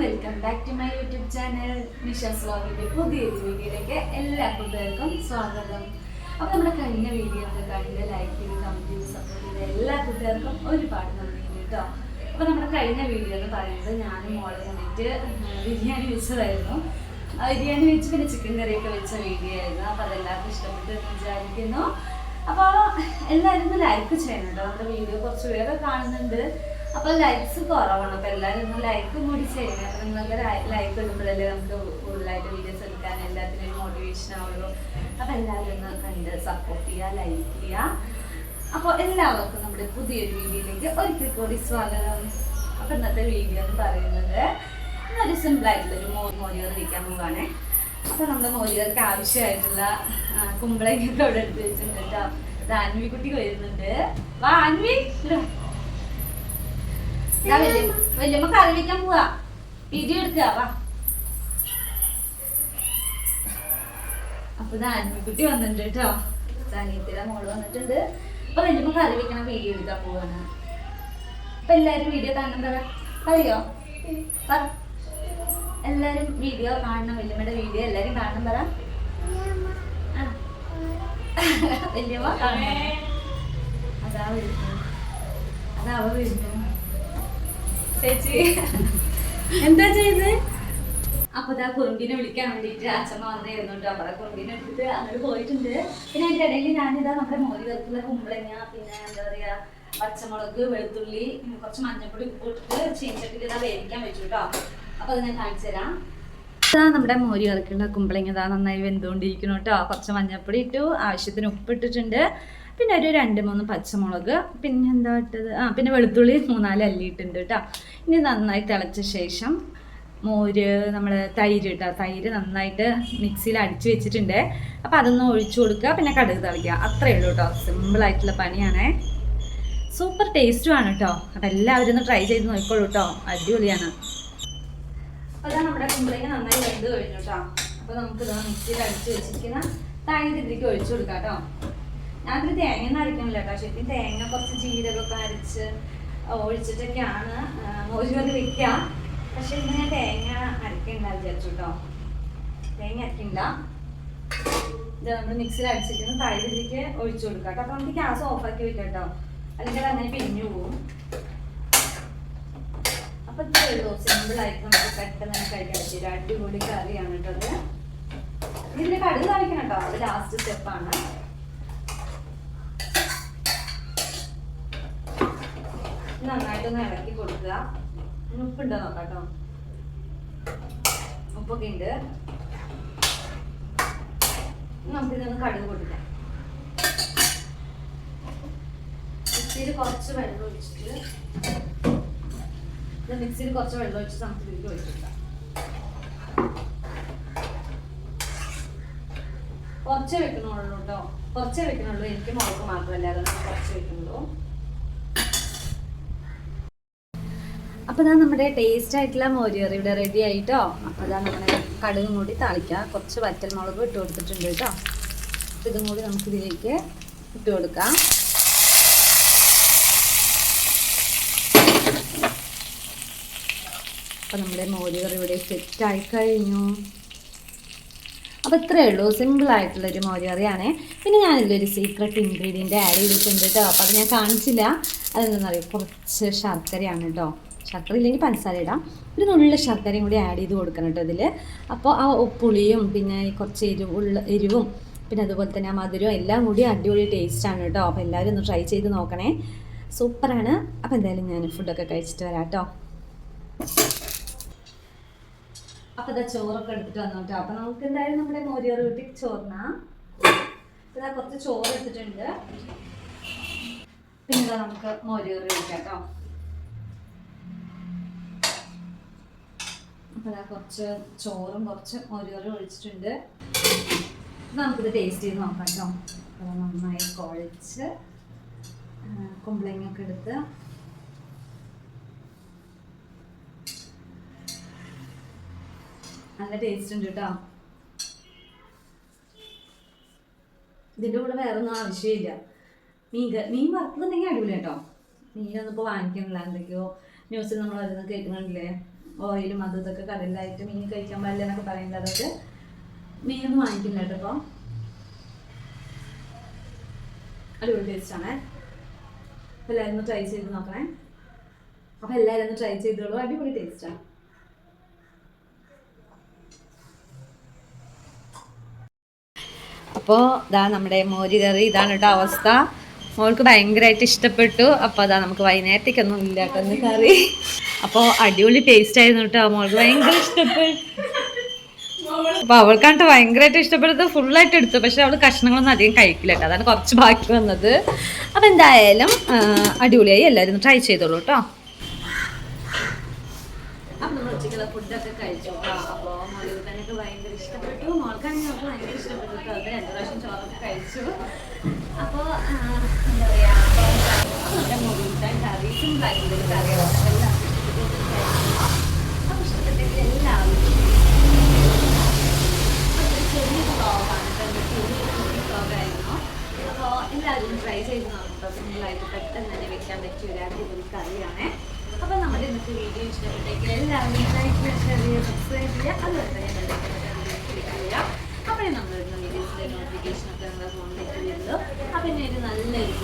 Welcome back to my YouTube channel Nisha's വ്ലോഗിന്റെ പുതിയൊരു വീഡിയോയിലേക്ക് എല്ലാ കൂട്ടുകാർക്കും സ്വാഗതം. അപ്പോൾ നമ്മുടെ കഴിഞ്ഞ വീഡിയോ കണ്ട് ലൈക്ക് ചെയ്ത് കമന്റ് ചെയ്ത് സപ്പോർട്ട് ചെയ്ത എല്ലാ കൂട്ടുകാർക്കും ഒരുപാട് നന്ദി കേട്ടോ. അപ്പോൾ നമ്മുടെ കഴിഞ്ഞ വീഡിയോ എന്ന് പറയുന്നത് ഞാനും മോളെ കണ്ടിട്ട് ബിരിയാണി വെച്ചതായിരുന്നു. ബിരിയാണി വെച്ച് പിന്നെ ചിക്കൻ കറിയൊക്കെ വെച്ച വീഡിയോ ആയിരുന്നു. അപ്പോൾ അതെല്ലാവർക്കും ഇഷ്ടപ്പെട്ടു വിചാരിക്കുന്നു. അപ്പോൾ എല്ലാവരും ലൈക്ക് ചെയ്യണം നമ്മുടെ വീഡിയോ കുറച്ച് പേരൊക്കെ കാണുന്നുണ്ട്. അപ്പോൾ ലൈക്സ് കുറവാണ്. അപ്പോൾ എല്ലാവരും ഒന്ന് ലൈക്ക് കൂടി ചെയ്യണം അപ്പോൾ നിങ്ങൾക്ക് ലൈക്ക് ഇടുമ്പോഴല്ലേ നമുക്ക് കൂടുതലായിട്ട് വീഡിയോസ് എടുക്കാൻ എല്ലാത്തിനും മോട്ടിവേഷൻ ആവുള്ളൂ. അപ്പോൾ എല്ലാവരും ഒന്ന് കണ്ട് സപ്പോർട്ട് ചെയ്യുക ലൈക്ക് ചെയ്യുക അപ്പോൾ എല്ലാവർക്കും നമ്മുടെ പുതിയൊരു വീഡിയോയിലേക്ക് ഒരിക്കൽ കൂടി സ്വാഗതം. അപ്പോൾ ഇന്നത്തെ വീഡിയോ എന്ന് പറയുന്നത് ഒരു സിമ്പിളായിട്ടുള്ളൊരു മോ മോരിയർ വയ്ക്കാൻ പോവാണ്. അപ്പോൾ നമ്മുടെ മോരിയർക്ക് ആവശ്യമായിട്ടുള്ള കുമ്പളങ്ങയൊക്കെ ഇവിടെ എടുത്ത് വെച്ചിട്ടുണ്ട് കേട്ടോ ഇത് അൻവിക്കുട്ടി വരുന്നുണ്ട്. വാ അൻവി വല്യമ്മ കറി വെക്കാൻ പോവാ. വീഡിയോ എടുക്കുക വാ. അപ്പൊ ദാ അൻവിക്കുട്ടി വന്നിട്ടുണ്ട് കേട്ടോ. അനിയത്തിയുടെ മോൾ വന്നിട്ടുണ്ട്. അപ്പൊ വല്യമ്മ കറി വെക്കണ വീഡിയോ എടുക്കാൻ പോവാണ്. അപ്പൊ എല്ലാരും വീഡിയോ കാണണം പറ പറയോ? പറ. എല്ലാരും വീഡിയോ കാണണം വല്യമ്മയുടെ വീഡിയോ എല്ലാരും കാണണം പറ. വല്യമ്മ കാണണം. അതാ വരുന്നു അതാ വരുന്നു എന്താ ചെയ്ത്? അപ്പൊ ഇതാ കുറുമ്പിനെ വിളിക്കാൻ വേണ്ടിട്ട് അച്ഛമ്മ വന്നായിരുന്നു കേട്ടോ കുറുമ്പിനെ എടുത്തിട്ട് അങ്ങോട്ട് പോയിട്ടുണ്ട്. പിന്നെ അതിന്റെ ഇടയിൽ ഞാനിതാ നമ്മുടെ മോരി കറുത്തുള്ള കുമ്പളങ്ങ പിന്നെ എന്താ പറയാ പച്ചമുളക് വെളുത്തുള്ളി കുറച്ച് മഞ്ഞപ്പൊടി ഉപ്പ് ഇട്ടിട്ട് ചീനച്ചട്ടിൽ ഇതാ വേവിക്കാൻ വെച്ചു കേട്ടോ അപ്പൊ അത് ഞാൻ കാണിച്ചു നമ്മുടെ മോരി കറിക്കുള്ള കുമ്പളങ്ങ നന്നായി വെന്തുകൊണ്ടിരിക്കുന്നു കേട്ടോ കുറച്ച് മഞ്ഞപ്പൊടി ഇട്ടു. ആവശ്യത്തിന് ഉപ്പ് ഇട്ടിട്ടുണ്ട്. പിന്നെ ഒരു രണ്ട് മൂന്ന് പച്ചമുളക് പിന്നെ എന്താ ഇട്ടത്? ആ പിന്നെ വെളുത്തുള്ളി മൂന്നാൽ അല്ലി ഇട്ടിട്ടുണ്ട് കേട്ടോ. ഇനി നന്നായി തിളച്ച ശേഷം മോര് നമ്മൾ തൈര് കേട്ടോ തൈര് നന്നായിട്ട് മിക്സിയിൽ അടിച്ച് വെച്ചിട്ടുണ്ട്. അപ്പോൾ അതൊന്ന് ഒഴിച്ചു കൊടുക്കുക പിന്നെ കടുക് തളിക്കുക. അത്രയേ ഉള്ളൂ കേട്ടോ. സിമ്പിളായിട്ടുള്ള പണിയാണേ. സൂപ്പർ ടേസ്റ്റും ആണ് കേട്ടോ. അപ്പം എല്ലാവരും ഒന്ന് ട്രൈ ചെയ്ത് നോക്കിക്കോളൂ കേട്ടോ. അടിപൊളിയാണ്. അപ്പോൾ നമ്മുടെ കുമ്പളങ്ങ നന്നായി വെന്ത് കഴിഞ്ഞു കേട്ടോ. അപ്പോൾ നമുക്ക് ഇതാ മിക്സിയിൽ അടിച്ച് വെച്ചിരിക്കുന്ന തൈര് ഇതിലേക്ക് ഒഴിച്ചു കൊടുക്കാം കേട്ടോ. ഞാനതിൽ തേങ്ങ അരക്കണില്ല. ശരിക്കും തേങ്ങ കുറച്ച് ജീരകമൊക്കെ അരച്ച് ഒഴിച്ചിട്ടൊക്കെയാണ് മോര് കറി വെക്കുക പക്ഷെ ഇന്ന് ഞാൻ തേങ്ങ അരക്കണ്ട വിചാരിച്ചു കേട്ടോ തേങ്ങ അരക്കണ്ട. ഇത് നമ്മൾ മിക്സിൽ അടിച്ചിരിക്കുന്ന തൈര് ഇതിലേക്ക് ഒഴിച്ചു കൊടുക്കാം കേട്ടോ അപ്പോൾ നമുക്ക് ഗ്യാസ് ഓഫാക്കി വെക്കാം കേട്ടോ അല്ലെങ്കിൽ അങ്ങനെ പിരിഞ്ഞു പോകും അപ്പൊ ഇത്രയുള്ളൂ സിമ്പിൾ ആയിട്ട് നമുക്ക് പെട്ടെന്ന് തന്നെ കഴിക്കാൻ പറ്റിയ അടിപൊളി കറിയാണ് കേട്ടോ അത് ഇതിന്റെ കടുക് കാണിക്കണം കേട്ടോ അത് ലാസ്റ്റ് സ്റ്റെപ്പാണ് നന്നായിട്ടൊന്ന് ഇളക്കി കൊടുക്കുക. ഉപ്പുണ്ടോ നോക്കാം കേട്ടോ ഉപ്പൊക്കെ ഉണ്ട്. നമുക്കിതൊന്ന് കടുക് പൊട്ടിക്കാം. മിക്സിയിൽ കുറച്ച് വെള്ളം ഒഴിച്ചിട്ട് മിക്സിയിൽ കുറച്ച് വെള്ളം ഒഴിച്ച് നമുക്ക് ഇതിലേക്ക് ഒഴിച്ചെടുക്കാം. കുറച്ചേ വെക്കണുള്ളൂ കേട്ടോ. കുറച്ചേ വെക്കണുള്ളൂ. എനിക്ക് മുളക് അതൊന്നും കുറച്ച് വെക്കണുള്ളൂ. അപ്പോൾ ഇതാ നമ്മുടെ ടേസ്റ്റ് ആയിട്ടുള്ള മോരിയറി ഇവിടെ റെഡി ആയിട്ടോ? അപ്പോൾ ഇതാ നമ്മുടെ കടുകും കൂടി താളിക്കുക കുറച്ച് വറ്റൽ മുളക് ഇട്ട് കൊടുത്തിട്ടുണ്ട് കേട്ടോ. ഇതും കൂടി നമുക്ക് ഇതിലേക്ക് ഇട്ട് കൊടുക്കാം. അപ്പോൾ നമ്മുടെ മോരുകറി ഇവിടെ സെറ്റ് ആയി കഴിഞ്ഞു. അപ്പോൾ ഇത്രയേ ഉള്ളൂ. സിമ്പിൾ ആയിട്ടുള്ള ഒരു മോരുകറിയാണ്. പിന്നെ ഞാൻ ഇതിലൊരു സീക്രട്ട് ഇൻഗ്രീഡിയന്റ് ആഡ് ചെയ്തിട്ടുണ്ട് കേട്ടോ. അപ്പോൾ അത് ഞാൻ കാണിച്ചില്ല. അതെന്താണെന്നറിയാം കുറച്ച് ശർക്കരയാണ് കേട്ടോ. ശർക്കര ഇല്ലെങ്കിൽ പഞ്ചസാര ഇടാം. ഒരു നുള്ള ശർക്കരയും കൂടി ആഡ് ചെയ്ത് കൊടുക്കണം കേട്ടോ ഇതിൽ അപ്പോൾ ആ പുളിയും പിന്നെ കുറച്ച് എരിവുള്ള എരിവും പിന്നെ അതുപോലെ തന്നെ ആ മധുരവും എല്ലാം കൂടി അടിപൊളി ടേസ്റ്റാണ് കേട്ടോ. അപ്പോൾ എല്ലാവരും ഒന്ന് ട്രൈ ചെയ്ത് നോക്കണേ. സൂപ്പറാണ് അപ്പോൾ എന്തായാലും ഞാൻ ഫുഡൊക്കെ കഴിച്ചിട്ട് വരാം കേട്ടോ. അപ്പോൾ ഇതാ ചോറൊക്കെ എടുത്തിട്ട് വന്നു കേട്ടോ. അപ്പോൾ നമുക്ക് എന്തായാലും നമ്മുടെ മോരിയോറ് വീട്ടിൽ ചോറിനാ. ഇതാ കുറച്ച് ചോറ് എടുത്തിട്ടുണ്ട്. പിന്നെ നമുക്ക് മോരിയോറ് കഴിക്കാം കേട്ടോ അപ്പൊ ഞാൻ കുറച്ച് ചോറും കുറച്ച് മോരിയോറ് ഒഴിച്ചിട്ടുണ്ട്. നമുക്കിത് ടേസ്റ്റ് ചെയ്ത് നോക്കാം കേട്ടോ അപ്പോൾ നന്നായി കുഴച്ച് കുമ്പളങ്ങയൊക്കെ എടുത്ത്. നല്ല ടേസ്റ്റ് ഉണ്ട് കേട്ടോ ഇതിന്റെ കൂടെ വേറെ ഒന്നും ആവശ്യമില്ല. മീൻ മീൻ വറുത്തതുണ്ടെങ്കിൽ അടിപൊളി കേട്ടോ മീനൊന്നും ഇപ്പോൾ വാങ്ങിക്കണില്ല എന്തൊക്കെയോ ന്യൂസിൽ നമ്മൾ വരുന്നത് കേൾക്കുന്നുണ്ടല്ലേ? ഓയിലും അതും ഇതൊക്കെ കടലിലായിട്ട് മീൻ കഴിക്കാൻ പാടില്ല എന്നൊക്കെ പറയുന്നത് അതൊക്കെ മീനൊന്നും വാങ്ങിക്കില്ല കേട്ടോ ഇപ്പോൾ അടിപൊളി ടേസ്റ്റ് ആണേ. അപ്പോൾ എല്ലാവരും ഒന്ന് ട്രൈ ചെയ്ത് നോക്കണേ. അപ്പോൾ എല്ലാവരും ഒന്ന് ട്രൈ ചെയ്തോളൂ. അടിപൊളി ടേസ്റ്റാണ് അപ്പോൾ ഇതാ നമ്മുടെ മോര് കറി ഇതാണ് കേട്ടോ അവസ്ഥ. മോൾക്ക് ഭയങ്കരമായിട്ട് ഇഷ്ടപ്പെട്ടു. അപ്പോൾ അതാ നമുക്ക് വൈകുന്നേരത്തേക്കൊന്നും ഇല്ല കറി. അപ്പോൾ അടിപൊളി ടേസ്റ്റ് ആയിരുന്നു കേട്ടോ. മോൾക്ക് ഭയങ്കര ഇഷ്ടപ്പെട്ടു. അപ്പോൾ അവൾക്കാണ്ട് ഭയങ്കരമായിട്ട് ഇഷ്ടപ്പെട്ടത്. ഫുള്ളായിട്ട് എടുത്തു. പക്ഷെ അവൾ കഷ്ണങ്ങളൊന്നും അധികം കഴിക്കില്ല കേട്ടോ. അതാണ് കുറച്ച് ബാക്കി വന്നത്. അപ്പോൾ എന്തായാലും അടിപൊളിയായി എല്ലാവരും ട്രൈ ചെയ്തോളൂ കേട്ടോ. ഉച്ചയ്ക്കുള്ള ഫുഡൊക്കെ കഴിച്ചു? അപ്പോൾ മോളിക്കാനൊക്കെ ഭയങ്കര ഇഷ്ടപ്പെട്ടു. മോൾക്കാണെങ്കിൽ നമുക്ക് ഭയങ്കര ഇഷ്ടപ്പെട്ടു അത് രണ്ട് പ്രാവശ്യം ചോറൊക്കെ കഴിച്ചു. അപ്പോൾ എന്താ പറയുക നമ്മുടെ മോളിക്കാൻ കറിയും ഭയങ്കര കറികളും എല്ലാം അപ്പോൾ ഇഷ്ടപ്പെട്ടെങ്കിൽ എല്ലാവരും ഒരു ചെറിയ വ്ളോഗാണ് കേട്ടോ ചെറിയ വ്ളോഗായിരുന്നു അപ്പോൾ എല്ലാവരും ട്രൈ ചെയ്ത് നോക്കുമ്പോൾ സിമ്പിളായിട്ട് പെട്ടെന്ന് തന്നെ വെക്കാൻ പറ്റിയ ഒരു അടിപൊളി കറിയാണ്. അപ്പോൾ നമ്മുടെ ഇന്നത്തെ വീഡിയോ ഇഷ്ടപ്പെട്ടെങ്കിൽ എല്ലാവരും ലൈക്ക് ഷെയർ ചെയ്യുക സബ്സ്ക്രൈബ് ചെയ്യുക. അതുപോലെ തന്നെ ക്ലിക്ക് ചെയ്യുക. അപ്പോഴേ നമ്മൾ വീഡിയോസിന്റെ നോട്ടിഫിക്കേഷൻ ഒക്കെ നമ്മുടെ ഫോണിലേക്ക് വരുള്ളൂ അപ്പോൾ ഇനി ഒരു നല്ലൊരു